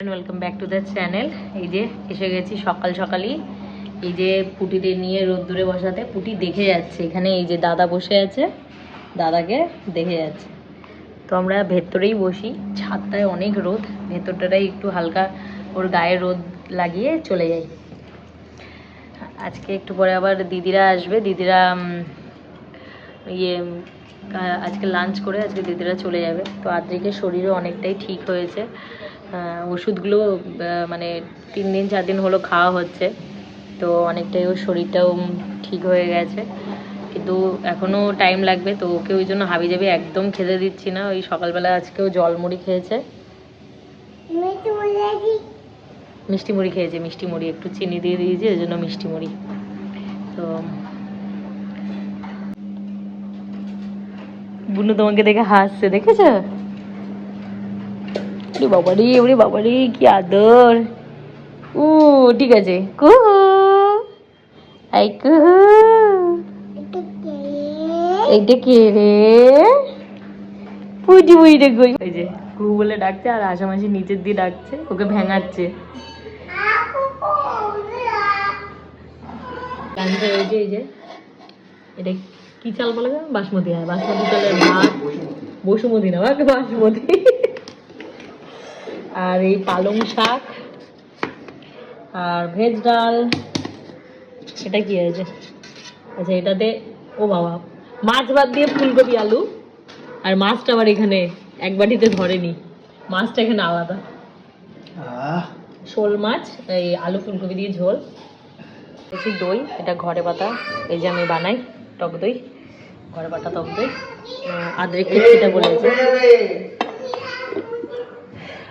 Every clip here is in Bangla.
Welcome back to the channel এই যে এসে গেছি সকাল সকালই। এই যে পুটিদের নিয়ে রোদ্দুরে বসাতে, পুটি দেখে যাচ্ছে। এখানে এই যে দাদা বসে আছে, দাদাকে দেখে যাচ্ছে। তো আমরা ভেতরেই বসি। ছাদটায় অনেক রোদ ভেতরটাই একটু হালকা ওর গায়ে রোদ লাগিয়ে চলে যাই। আজকে একটু পরে আবার দিদিরা আসবে। দিদিরা ইয়ে আজকে লাঞ্চ করে আজকে দিদিরা চলে যাবে। তো আদ্রিকের শরীরও অনেকটাই ঠিক হয়েছে। ওষুধগুলো মানে তিন দিন চার দিন হলো খাওয়া হচ্ছে। তো অনেকটাই ওর শরীরটাও ঠিক হয়ে গেছে। কিন্তু এখনও টাইম লাগবে তো ওকে ওই জন্য হাবি যাবি একদম খেতে দিচ্ছি না। ওই সকালবেলা আজকেও জল মুড়ি খেয়েছে। মিষ্টি মুড়ি খেয়েছে মিষ্টি মুড়ি একটু চিনি দিয়ে দিয়েছি ওই জন্য মিষ্টি মুড়ি তো বুনু তোমাকে দেখে হাসছে দেখেছ? ওরে বাবারি ওরে বাবারি, কি আদর। ও ঠিক আছে, কুহু। আই কুহু। এইটা কে রে? পুইটি পুইটি কই ওই যে, কুহু বলে ডাকছে আর আশামাসি নিচের দিয়ে ডাকছে, ওকে ভেঙাচ্ছে। গানটা হয়েছে এই যে, এটা কি চাল বলে বাসমতি হ্যাঁ বাসমতি চালের ভাত। বসুমতি না, বাসমতি। আর এই পালং শাক আর ভেজ ডাল। এটা কি হয়েছে আচ্ছা এটাতে ও বাবা মাছ ভাত দিয়ে ফুলকপি আলু। আর মাছটা আবার এখানে এক বাটিতে ধরেনি। মাছটা এখানে আলাদা। শোল মাছ এই আলু ফুলকপি দিয়ে ঝোল। বেশি দই এটা ঘরে পাতা এই যে আমি বানাই টক দই ঘরে পাতা টক দই। আহ, আদ্রিককে বলেছে।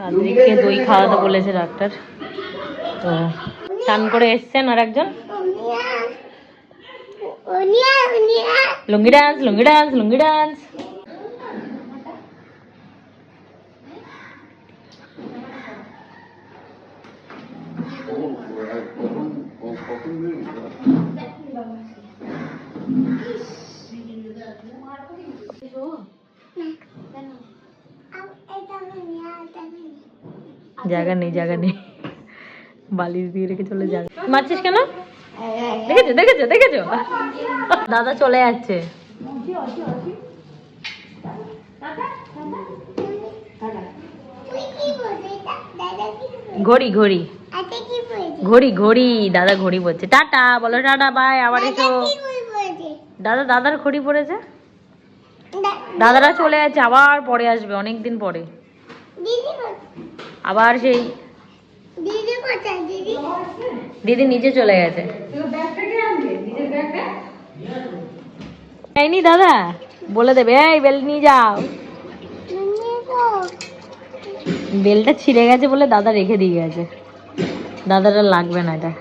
আদ্রিককে দই খাওয়াতে বলেছে ডাক্তার। তো স্নান করে এসছেন আর একজন? Lungi dance lungi dance lungi dance. জায়গা নেই জায়গা নেই। বালিশ দিয়ে রেখে চলে যাবে। মারছিস কেন? দেখেছ দেখেছ দেখেছ? দাদা চলে যাচ্ছে। ঘড়ি ঘড়ি। ঘড়ি ঘড়ি, দাদা ঘড়ি পড়ছে টাটা, বলো টাটা বাই আবার এসো। দাদা, দাদার ঘড়ি পড়েছে? দাদারা চলে যাচ্ছে, আবার পরে আসবে, অনেকদিন পরে। আবার সেই দিদি নিচে চলে গেছে। এইনি দাদা বলে দেবে এই বেল নিয়ে যাও। বেলটা ছিঁড়ে গেছে বলে দাদা রেখে দিয়ে গেছে। দাদাটা লাগবে না এটা।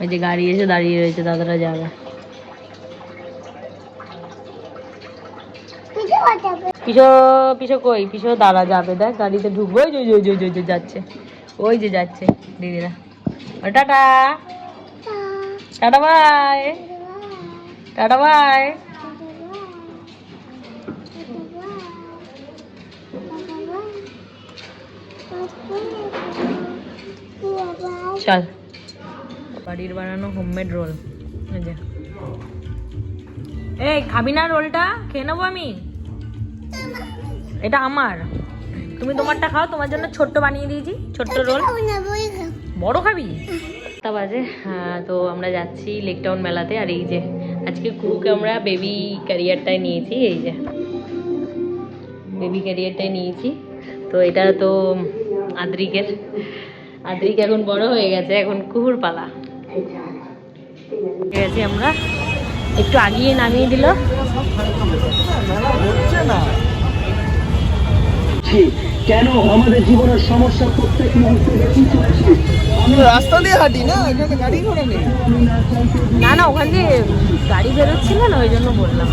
ওই যে গাড়ি এসে দাঁড়িয়ে রয়েছে দাদাটা যাবে। পিসো পিসো কই? পিসো দাঁড়া, যাবে, দেখ, গাড়িতে ঢুকবো। ওই ওই ওই ওই যাচ্ছে। ওই যে যাচ্ছে দিদিরা। Tata. Tata, bye. Tata, bye. চল। বাড়ির বানানো হোমমেড রোল এই খাবি না রোলটা খেয়ে নেব আমি? এটা আমার। তুমি তোমারটা খাও তোমার জন্য ছোট্ট বানিয়ে দিয়েছি ছোট্ট রোল। বড় খাবি? তা বাজে হ্যাঁ, তো আমরা যাচ্ছি লেকটাউন মেলাতে আর এই যে আজকে কুকুকে আমরা বেবি ক্যারিয়ারটায় নিয়েছি এই যে। বেবি ক্যারিয়ারটায় নিয়েছি তো এটা তো আদ্রিকের। আদ্রিক এখন বড় হয়ে গেছে এখন কুকুর পালা। আমরা একটু আগিয়ে নামিয়ে দিল। করছি কেন আমাদের জীবনের সমস্যা প্রত্যেক মুহূর্তে রাস্তা দিয়ে হাঁটি না গাড়ি ঘোড়া নেই না না ওখান দিয়ে গাড়ি বেরোচ্ছিল না ওই জন্য বললাম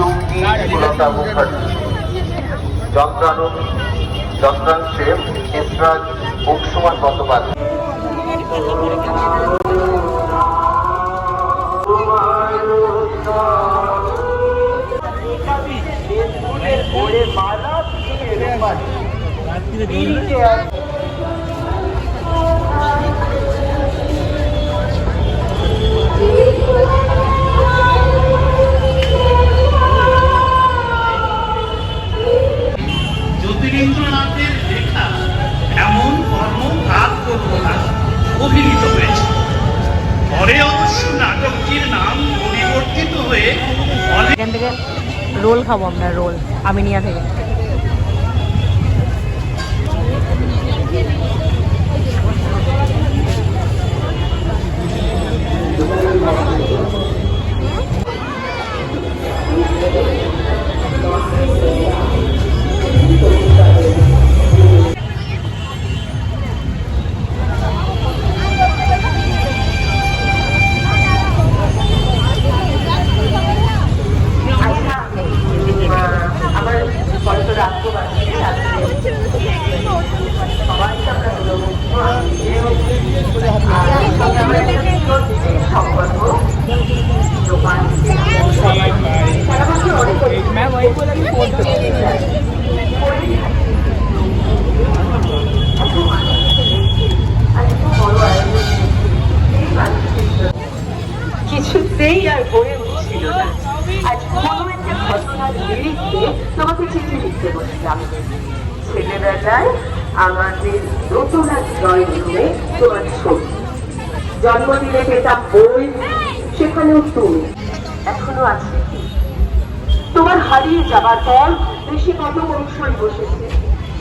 চৌকি সুলতা মুখার্জি যন্ত্রাণু যন্ত্রাংশে এসরাজ অংশুমান বন্দ্যোপাধ্যায়। জ্যোতিরিন্দ্রনাথের খাব আমরা রোল আমিনিয়া থেকে। কিছুতেই আর বয়ে উঠছিল না। আজ কোনো একটা ঘটনার নিরিখে তোমাকে চিঠি লিখতে বসলাম ছেলেবেলায় আমাদের এক ড্রয়িং রুমে তোমার ছবি। জন্মদিনে পেতাম বই, সেখানেও তুমি। এখনও আছে। তোমার হারিয়ে যাবার পর দেশে কত কৌশল বসেছে।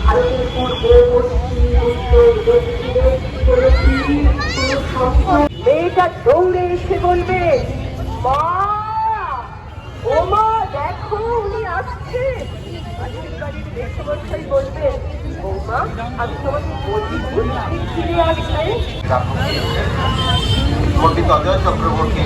ভারতের পূর্ব, পশ্চিম, উত্তর, দক্ষিণে মেয়েটা দৌড়ে এসে বলবে, মা, ও মা, দেখো, উনি আসছে। বলবেন বৌমা, আমি তোমাকে বলি ঠিক ফিরে চক্রবর্তী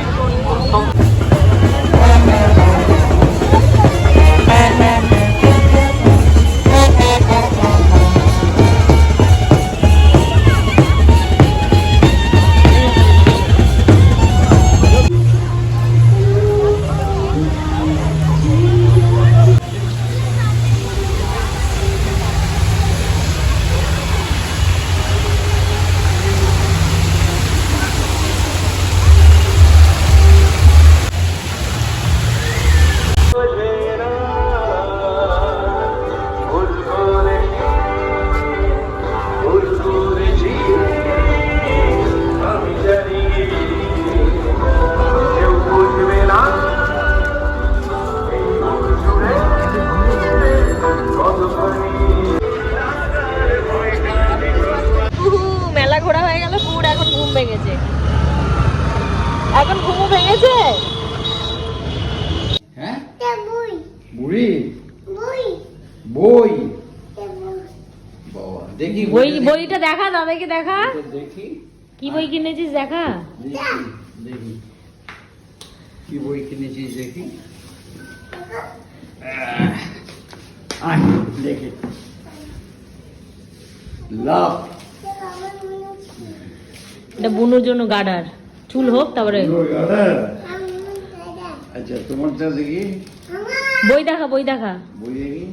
বই। দেখি বই বইটা দেখা দাদাকে দেখা। দেখি। কি বই কিনেছিস দেখা? দেখি দেখি। কি বই কিনেছিস দেখি? দেখি। লাভ এটা বুনুর জন্য গার্ডার চুল হোক তারপরে আচ্ছা তোমারটা দেখি। বই দেখা বই দেখা। বই দেখি।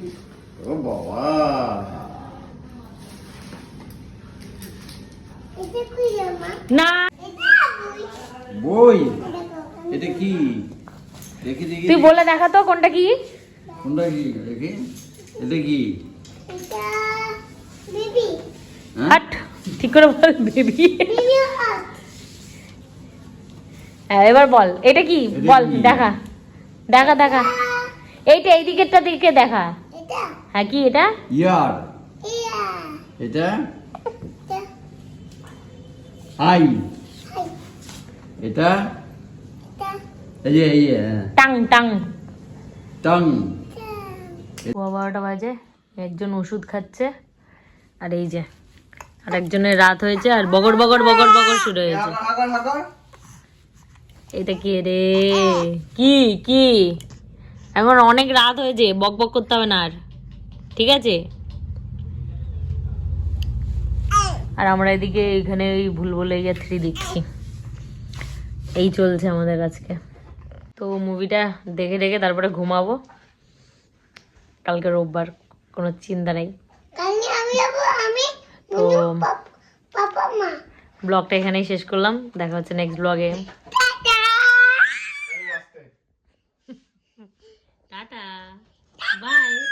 ও বাবা না বই এটা কি? দেখি দেখি তুই বলে দেখা তো কোনটা কি? কোনটা কি? দেখি। এটা কি? হ্যাঁ? হাট ঠিক করে বল বেবি। হ্যাঁ এবার বল এটা কি? বল দেখা। দেখা দেখা। এইটা এই দিকেরটা দিকে দেখা। হ্যাঁ কি এটা? ইয়ার। এটা? আই এটা? এই যে এই হ্যাঁ, টাং টাং। টং। বারোটা বাজে একজন ওষুধ খাচ্ছে আর এই যে আর একজনের রাত হয়েছে আর বগর বগর বগর বগর শুরু হয়েছে। এটা কি রে? কি কি? এখন অনেক রাত হয়েছে বক বক করতে হবে না আর। ঠিক আছে? আর আমরা এদিকে এখানে ওই ভুল বলে গিয়ে থ্রি দেখছি। এই চলছে আমাদের আজকে। তো মুভিটা দেখে দেখে তারপরে ঘুমাবো। কালকে রোববার কোনো চিন্তা নেই। তো ব্লগটা এখানেই শেষ করলাম। দেখা হচ্ছে নেক্সট ব্লগে Bye.